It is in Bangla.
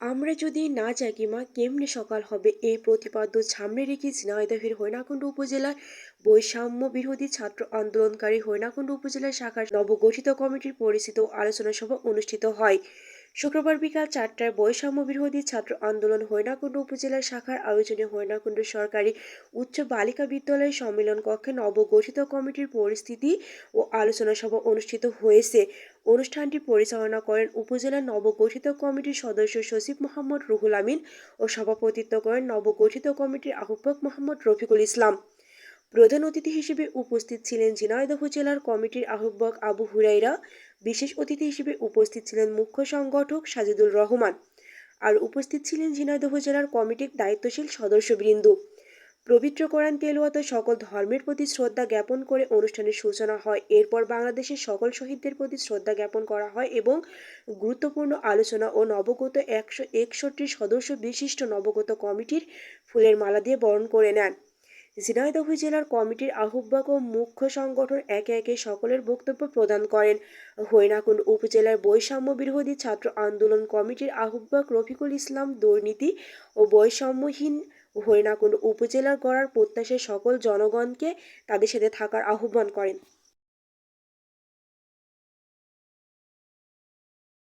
আমরা যদি না জাগি, মা, কেমনে সকাল হবে? এই প্রতিপাদ্য সামনে রেখে ঝিনাইদহের হৈনাকুণ্ড উপজেলার বৈষম্য বিরোধী ছাত্র আন্দোলনকারী হৈনাকুণ্ড উপজেলা শাখার নবগঠিত কমিটির পরিচিত আলোচনা সভা অনুষ্ঠিত হয়। শুক্রবার বিকাল চারটায় বৈষম্য বিরোধী ছাত্র আন্দোলন হৈনাকুণ্ড উপজেলা শাখার আয়োজনে হৈনাকুণ্ড সরকারি উচ্চ বালিকা বিদ্যালয় সম্মেলন কক্ষে নবগঠিত কমিটির পরিস্থিতি ও আলোচনা সভা অনুষ্ঠিত হয়েছে। অনুষ্ঠানটি পরিচালনা করেন উপজেলার নবগঠিত কমিটির সদস্য সচিব মোহাম্মদ রুহুল আমিন ও সভাপতিত্ব করেন নবগঠিত কমিটির আহ্বায়ক মোহাম্মদ রফিকুল ইসলাম। প্রধান অতিথি হিসেবে উপস্থিত ছিলেন ঝিনাইদহ জেলার কমিটির আহ্বায়ক আবু হুরাইরা, বিশেষ অতিথি হিসেবে উপস্থিত ছিলেন মুখ্য সংগঠক সাজিদুল রহমান আর উপস্থিত ছিলেন ঝিনাইদহ জেলার কমিটির দায়িত্বশীল সদস্যবৃন্দ। পবিত্র কোরআন তেলোয়াত সকল ধর্মের প্রতি শ্রদ্ধা জ্ঞাপন করে অনুষ্ঠানের সূচনা হয়। এরপর বাংলাদেশের সকল শহীদদের প্রতি শ্রদ্ধা জ্ঞাপন করা হয় এবং গুরুত্বপূর্ণ আলোচনা ও নবগত একশো একষট্টি সদস্য বিশিষ্ট নবগত কমিটির ফুলের মালা দিয়ে বরণ করে নেন। ঝিনাইদহ জেলার কমিটির আহ্বায়ক ও মুখ্য সংগঠন একে একে সকলের বক্তব্য প্রদান করেন। হইনাকুন উপজেলার বৈষম্য বিরোধী ছাত্র আন্দোলন কমিটির আহ্বায়ক রফিকুল ইসলাম দুর্নীতি ও বৈষম্যহীন হৈনাকুণ্ড উপজেলার গড়ার প্রত্যাশায় সকল জনগণকে তাদের সাথে থাকার আহ্বান করেন।